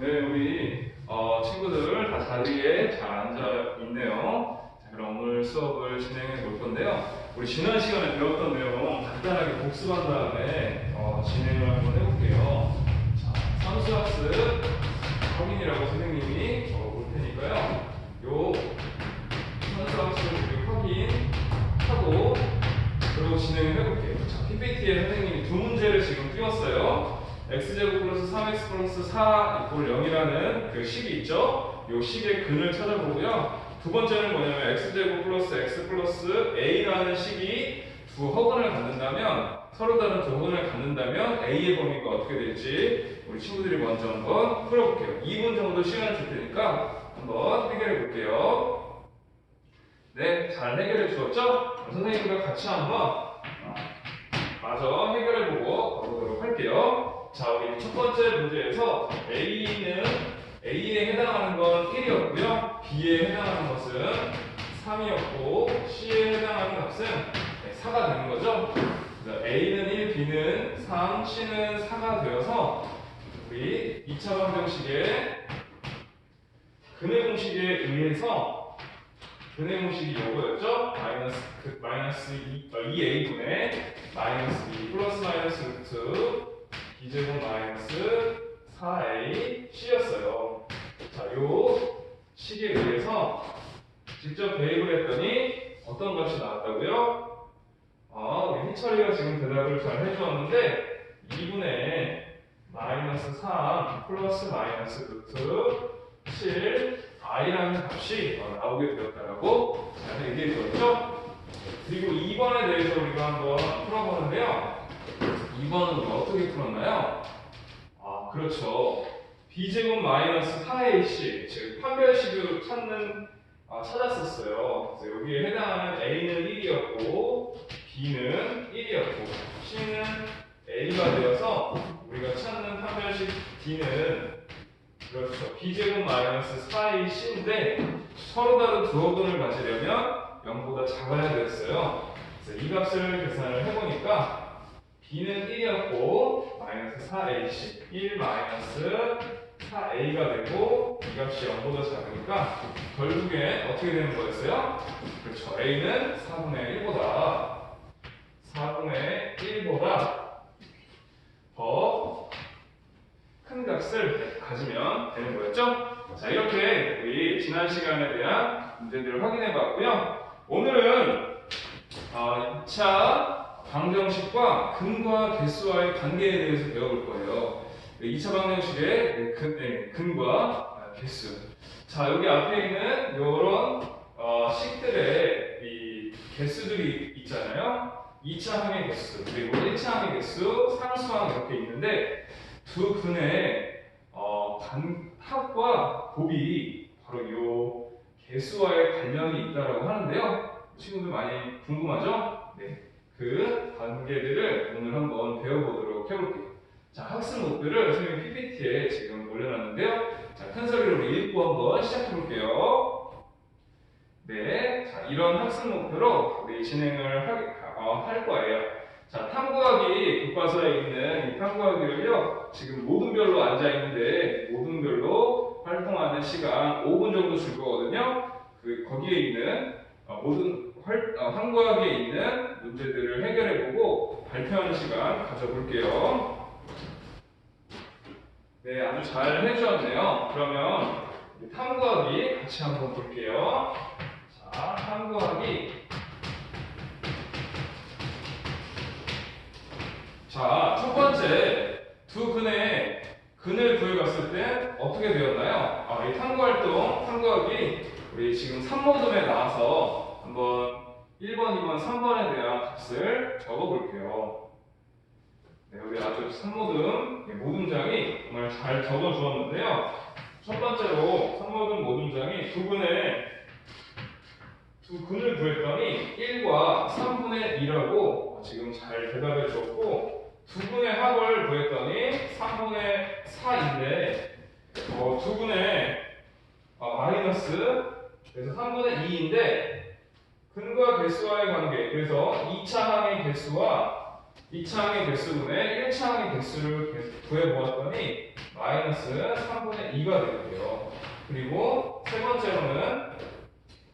네, 우리 어, 친구들 다 자리에 잘 앉아 있네요. 자, 그럼 오늘 수업을 진행해 볼 건데요. 우리 지난 시간에 배웠던 내용 간단하게 복습한 다음에 어, 진행을 한번 해볼게요. 자, 삼수학습 확인이라고 선생님이 적어볼 테니까요. 요 삼수학습을 우리 확인하고 그리고 진행을 해볼게요. 자, PPT에 선생님이 두 문제를 지금 띄웠어요. X제곱 플러스 3x 플러스 4 이꼴 0이라는 그 식이 있죠. 이 식의 근을 찾아보고요. 두 번째는 뭐냐면 x제곱 플러스 x 플러스 a라는 식이 두 허근을 갖는다면 서로 다른 두 허근을 갖는다면 a의 범위가 어떻게 될지 우리 친구들이 먼저 한번 풀어볼게요. 2분 정도 시간을 줄 테니까 한번 해결해 볼게요. 네, 잘 해결해 주었죠? 선생님과 같이 한번 어, 마저 해결해 보고 가보도록 할게요. 자, 우리 첫 번째 문제에서 A는 A에 해당하는 건 1이었고요. B에 해당하는 것은 3이었고 C에 해당하는 값은 4가 되는 거죠. A는 1, B는 3, C는 4가 되어서 우리 2차 방정식의 근의 공식에 의해서 근의 공식이 요거였죠? 마이너스, 그, 마이너스 2, 어, 2a분의 마이너스 2 플러스 마이너스 루트 b제곱 마이너스 4a c였어요. 자, 요 식에 의해서 직접 대입을 했더니 어떤 값이 나왔다고요? 아, 우리 희철이가 지금 대답을 잘 해주었는데 2분의 마이너스 3 플러스 마이너스 루트 7 i라는 값이 어, 나오게 되었다라고 잘 얘기해 주었죠? 그리고 2번에 대해서 우리가 한번. 2번은 우리가 어떻게 풀었나요? 아, 그렇죠. b제곱 마이너스 4ac, 즉 판별식으로 찾는 아, 찾았었어요. 그래서 여기에 해당하는 a는 1이었고 b는 1이었고 c는 a가 되어서 우리가 찾는 판별식 d는 그렇죠. b제곱 마이너스 4의 c인데 서로 다른 두 어근을 가지려면 0보다 작아야 되었어요. 그래서 이 값을 계산을 해보니까 b는 1이었고 마이너스 4ac 1 마이너스 4a가 되고 이 값이 0보다 작으니까 결국에 어떻게 되는 거였어요? 그렇죠. a는 4분의 1보다 4분의 1보다 더 큰 값을 가지면 되는 거였죠? 자, 이렇게 우리 지난 시간에 대한 문제들을 확인해 봤고요. 오늘은 어, 2차 방정식과 근과 개수와의 관계에 대해서 배워볼 거예요. 2차 방정식의 근, 네, 근과 개수. 자, 여기 앞에 있는 이런 어, 식들의 이 개수들이 있잖아요. 2차 항의 개수, 그리고 1차 항의 개수, 상수항 이렇게 있는데 두 근의 어, 간, 합과 곱이 바로 이 개수와의 관련이 있다고 하는데요. 친구들 많이 궁금하죠? 네. 그 관계들을 오늘 한번 배워보도록 해볼게요. 자, 학습 목표를 선생님 PPT에 지금 올려놨는데요. 자, 큰 소리로 읽고 한번 시작해볼게요. 네. 자, 이런 학습 목표로 우리 진행을 할, 어, 할 거예요. 자, 탐구하기 교과서에 있는 이 탐구하기를요, 지금 모든별로 앉아 있는데, 모든별로 활동하는 시간 5분 정도 줄 거거든요. 그, 거기에 있는 어, 모든 활, 어, 탐구하기에 있는 문제들을 해결해보고 발표하는 시간 가져볼게요. 네, 아주 잘 해주셨네요. 그러면 탐구하기 같이 한번 볼게요. 자, 탐구하기. 자, 첫 번째 두 근의 근을 구해봤을 때 어떻게 되었나요? 아, 이 탐구 활동, 탐구하기 우리 지금 3모둠에 나와서 한번 1번, 2번, 3번에 대한 값을 적어볼게요. 네, 우리 아주 3모둠 모둠장이 정말 잘 적어주었는데요. 첫 번째로 3모둠 모둠장이 두 근의 두 근을 구했더니 1과 3분의 2라고 지금 잘 대답해 주었고 두 분의 합을 구했더니 3분의 4인데 어, 두 분의 어, 마이너스 그래서 3분의 2인데 근과 그래서 2차 항의 개수와 2차 항의 개수분의 1차 항의 개수를 구해 보았더니 마이너스 3분의 2가 되고요. 그리고 세 번째로는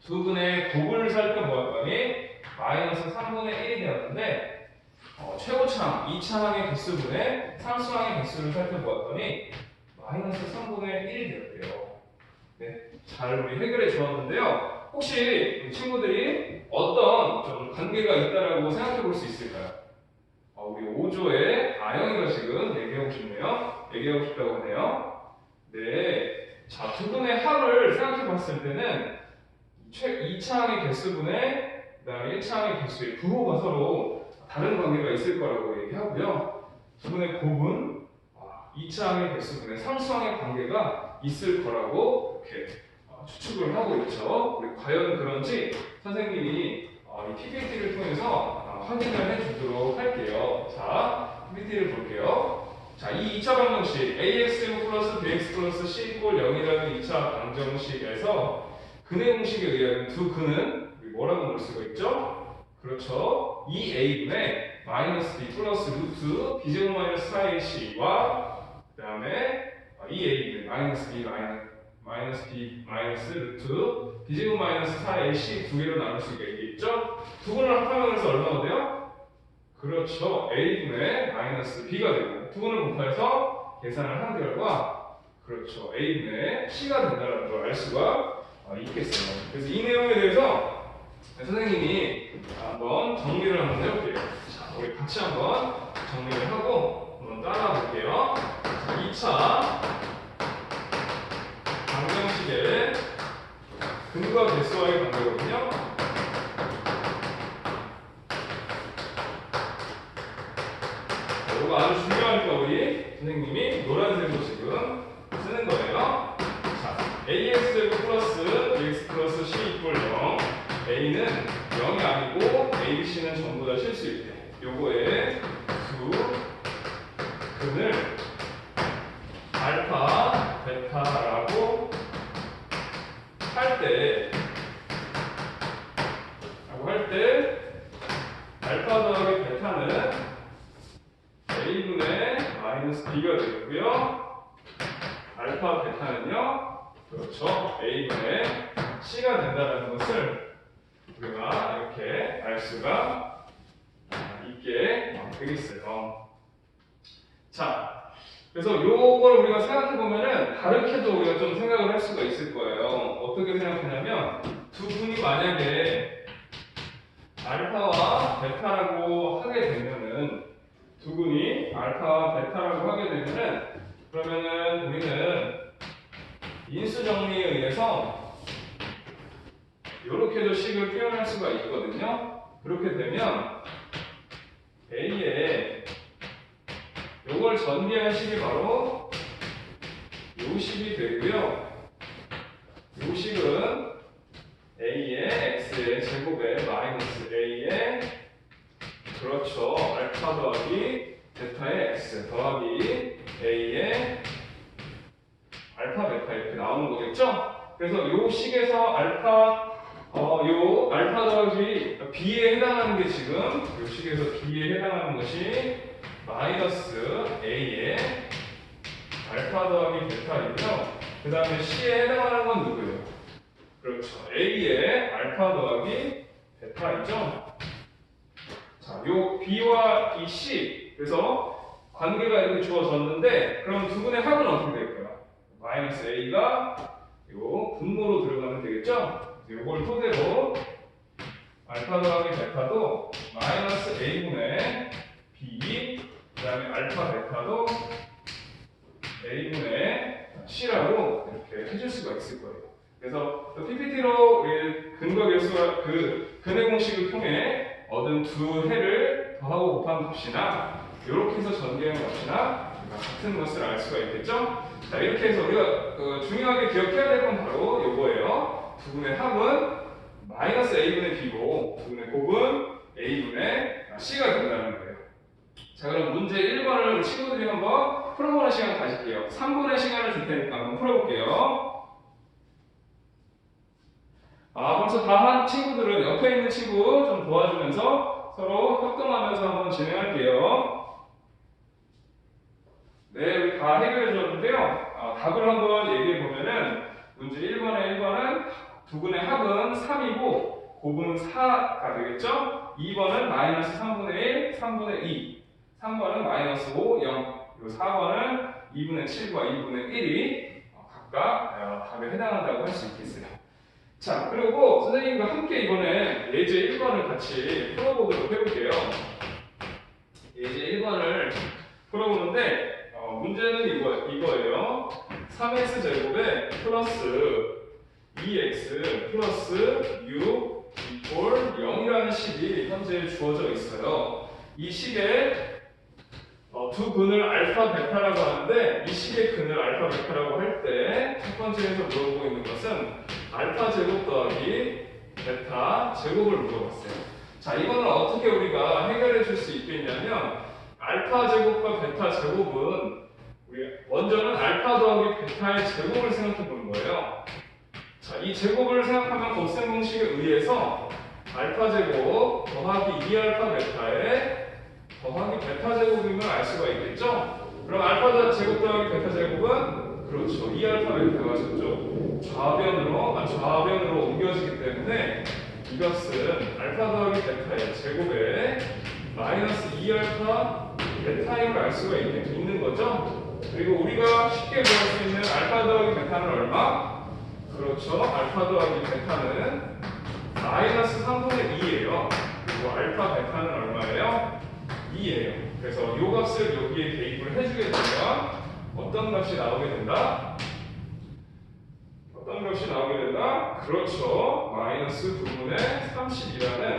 두 분의 곱을 살펴보았더니 마이너스 3분의 1이 되었는데 어, 최고차항, 2차 항의 개수분의 상수항의 개수를 살펴보았더니 마이너스 3분의 1이 되었대요. 네, 잘 우리 해결해 주었는데요. 혹시 친구들이 어떤 좀 관계가 있다라고 생각해 볼 수 있을까요? 어, 우리 5조의 아영이가 지금 얘기하고 싶네요. 얘기하고 싶다고 하네요. 네. 자, 두 분의 합을 생각해 봤을 때는 최 2차항의 개수분의 그다음에 1차항의 개수의 부호가 서로 다른 관계가 있을 거라고 얘기하고요. 두 분의 곱은 2차항의 개수분의 상수항의 관계가 있을 거라고 이렇게 어, 추측을 하고 있죠. 과연 그런지 선생님이 어, 이 PPT를 통해서 어, 확인을 해주도록 할게요. 자, PPT를 볼게요. 자, 이 2차 방정식 ax 플러스 bx 플러스 c 이꼴 0이라는 2차 방정식에서 근의 공식에 의하면 두 근은 뭐라고 넣을 수가 있죠? 그렇죠. 2a분의 마이너스 b 플러스 루트 b제곱 마이너스 4ac와 그 다음에 2a분의 마이너스 b 마이너스 마이너스 b 마이너스 루트 b제곱 마이너스 4ac 두 개로 나눌 수가 있겠죠? 두 분을 합하면 그래서 얼마가 돼요? 그렇죠. a분의 마이너스 b가 되고 두 분을 곱해서 계산을 한 결과 그렇죠. a분의 c가 된다는 걸 알 수가 어, 있겠어요. 그래서 이 내용에 대해서 선생님이 한번 정리를 한번 해볼게요. 자, 우리 같이 한번 정리를 하고 한번 따라가 볼게요. 자, 2차 방정식의 근과 개수와의 관계거든요. 자, 이거 아주 중요하니까 우리 선생님이 노란색으로 지금 쓰는 거예요. 자, ax 플러스 bx 플러스 c 이꼴 0 a는 0이 아니고 a, b, c는 전부 다 실수일 때 요거에 두 근을 알파, 베타라고 할 때, 라고 할 때, 알파 더하기 베타는 a분의 마이너스 b가 되고요. 알파, 베타는요, 그렇죠. a분의 c가 된다는 것을 우리가 이렇게 알 수가 있게 되겠어요. 자, 그래서 요걸 우리가 생각해 보면은 다르게도 우리가 좀 생각을 할 수가 있을 거예요. 어떻게 생각하냐면 두 분이 만약에 알파와 베타라고 하게 되면은 두 분이 알파와 베타라고 하게 되면은 그러면은 우리는 인수 정리에 의해서 이렇게도 식을 표현할 수가 있거든요. 그렇게 되면 A에 요걸 전개한 식이 바로 요 식이 되고요. 요 식은 a의 x의 제곱에 마이너스 a의 그렇죠. 알파 더하기 베타의 x 더하기 a의 알파 베타 이렇게 나오는 거겠죠? 그래서 요 식에서 알파 어, 요 알파 더하기 b에 해당하는 게 지금 요 식에서 b에 해당하는 것이 마이너스 a의 알파 더하기 베타이고요. 그 다음에 c에 해당하는 건 누구예요? 그렇죠. a의 알파 더하기 베타이죠. 자, 요 b와 이 c 그래서 관계가 이렇게 주어졌는데 그럼 두 분의 합은 어떻게 될까요? 마이너스 a가 요 분모로 들어가면 되겠죠? 요걸 토대로 알파 더하기 베타도 마이너스 a분의 b 그 다음에 알파 베타도 a분의 c라고 이렇게 해줄 수가 있을 거예요. 그래서 PPT로 근거 계수와 그 근의 공식을 통해 얻은 두 해를 더하고 곱한 값이나 이렇게 해서 전개한 값이나 같은 것을 알 수가 있겠죠? 자 이렇게 해서 우리가 그 중요하게 기억해야 될 건 바로 이거예요. 두 분의 합은 마이너스 a분의 b고 두 분의 곱은 a분의 c가 된다는 거예요. 자 그럼 문제 1번을 친구들이 한번 풀어보는 시간 가질게요. 3분의 시간을 줄 테니까 한번 풀어볼게요. 아 벌써 다 한 친구들은 옆에 있는 친구 좀 도와주면서 서로 협동하면서 한번 진행할게요. 네, 우리 다다 해결해 줬는데요. 어, 답을 한번 얘기해 보면은 문제 1번에 1번은 두 분의 합은 3이고 곱은 4가 되겠죠? 2번은 마이너스 3분의 1, 3분의 2, 3번은 마이너스 5, 0, 그리고 4번은 2분의 7과 2분의 1이 각각 어, 답에 해당한다고 할 수 있겠어요. 자, 그리고 선생님과 함께 이번에 예제 1번을 같이 풀어보도록 해볼게요. 예제 1번을 풀어보는데 어, 문제는 이거, 이거예요. 3x 제곱에 플러스 2x 플러스 6 이꼴 0이라는 식이 현재 주어져 있어요. 이 식에 어, 두 근을 알파 베타라고 하는데 이 식의 근을 알파 베타라고 할 때 첫 번째에서 물어보고 있는 것은 알파 제곱 더하기 베타 제곱을 물어봤어요. 자 이거는 어떻게 우리가 해결해 줄 수 있겠냐면 알파 제곱과 베타 제곱은 우리 먼저는 알파 더하기 베타의 제곱을 생각해 보는 거예요. 자, 이 제곱을 생각하면 곱셈 공식에 의해서 알파 제곱 더하기 2알파 베타의 더하기 베타 제곱이면 알 수가 있겠죠? 그럼 알파 제곱 더하기 베타 제곱은 그렇죠. 2알파 베타가 저쪽 좌변으로 아, 좌변으로 옮겨지기 때문에 이것은 알파 더하기 베타의 제곱에 마이너스 2알파 베타임을 알 수가 있, 있는 거죠? 그리고 우리가 쉽게 구할 수 있는 알파 더하기 베타는 얼마? 그렇죠. 알파 더하기 베타는 마이너스 3분의 2예요. 그리고 알파 베타는 얼마예요? 2예요. 그래서 이 값을 여기에 대입을 해주게 되면 어떤 값이 나오게 된다? 어떤 값이 나오게 된다? 그렇죠. 마이너스 9분의 30이라는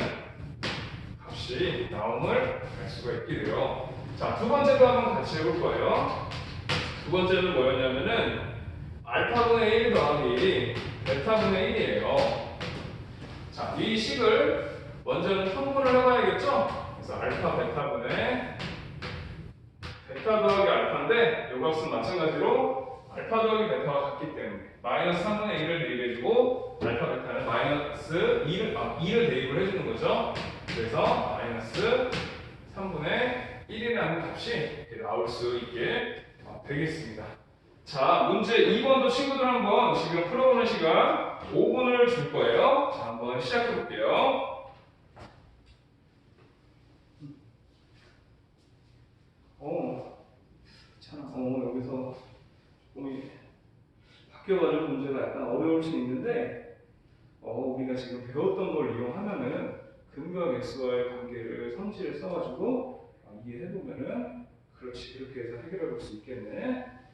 값이 나옴을 알 수가 있게 돼요. 자, 두 번째도 한번 같이 해볼 거예요. 두 번째는 뭐였냐면은 알파분의 1 더하기 베타분의 1이에요. 자, 이 식을 먼저는 통분을 해봐야겠죠? 그래서 알파 베타분의 베타 더하기 알파인데 이 값은 마찬가지로 알파 더하기 베타와 같기 때문에 마이너스 3분의 1을 대입해주고 알파 베타는 마이너스 2를, 아, 2를 대입을 해주는 거죠. 그래서 마이너스 3분의 1이라는 값이 나올 수 있게 어, 되겠습니다. 자, 문제 2번도 친구들 한번 지금 풀어보는 시간 5분을 줄 거예요. 자, 한번 시작해 볼게요. 어, 참, 어, 여기서 조금 바뀌어가지고 문제가 약간 어려울 수 있는데, 어, 우리가 지금 배웠던 걸 이용하면은 근과 객수와의 관계를 성질을 써가지고 어, 이해해보면은 그렇지, 이렇게 해서 해결해 볼 수 있겠네.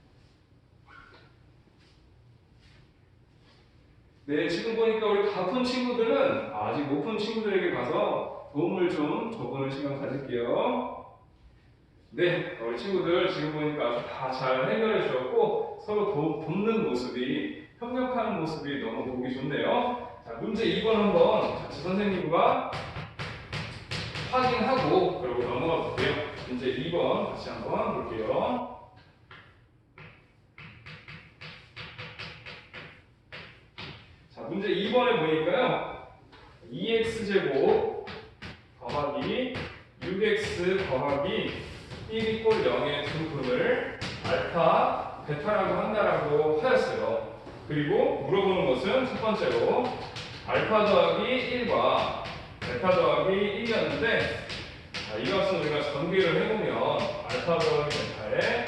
네, 지금 보니까 우리 다 푼 친구들은 아직 못 푼 친구들에게 가서 도움을 좀 줘보는 시간 가질게요. 네, 우리 친구들 지금 보니까 아주 다 잘 해결해 주었고 서로 도, 돕는 모습이 협력하는 모습이 너무 보기 좋네요. 자, 문제 2번 한번 같이 선생님과 확인하고 그리고 넘어가 볼게요. 문제 2번 같이 한번 볼게요. 문제 2번에 보니까요. 2x제곱 더하기 6x 더하기 1 이꼴 0의 두 분을 알파, 베타라고 한다라고 하였어요. 그리고 물어보는 것은 첫 번째로 알파 더하기 1과 베타 더하기 1이었는데 자, 이것은 우리가 전개를 해보면 알파 더하기 베타에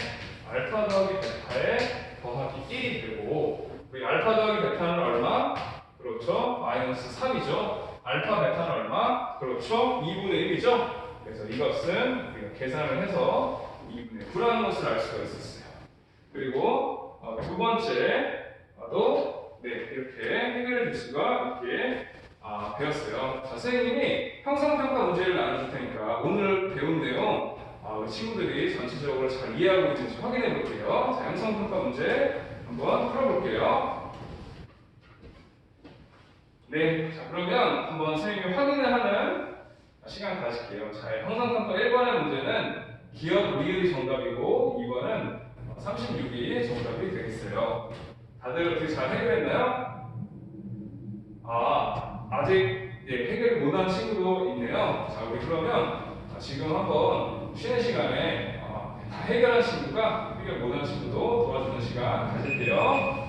알파 더하기 베타에 더하기 1이 되고 알파 더하기 베타는 얼마? 그렇죠. 마이너스 3이죠. 알파 베타는 얼마? 그렇죠. 2분의 1이죠. 그래서 이것은 우리가 계산을 해서 2분의 9라는 것을 알 수가 있었어요. 그리고 어, 두 번째도 네, 이렇게 해결해 줄 수가 있게 아, 배웠어요. 자, 선생님이 형성평가 문제를 나눠줄 테니까 오늘 배운 내용 아, 우리 친구들이 전체적으로 잘 이해하고 있는지 확인해 볼게요. 자, 형성평가 문제 한번 풀어볼게요. 네, 자 그러면 한번 선생님이 확인을 하는 시간 가질게요. 자, 형성평가 1번의 문제는 기억 리을이 정답이고 2번은 36이 정답이 되겠어요. 다들 어떻게 잘 해결했나요? 아, 아직 예, 해결 못한 친구도 있네요. 자, 우리 그러면 지금 한번 쉬는 시간에 어, 다 해결한 친구가 해결 못하는 친구도 도와주는 시간 가질게요.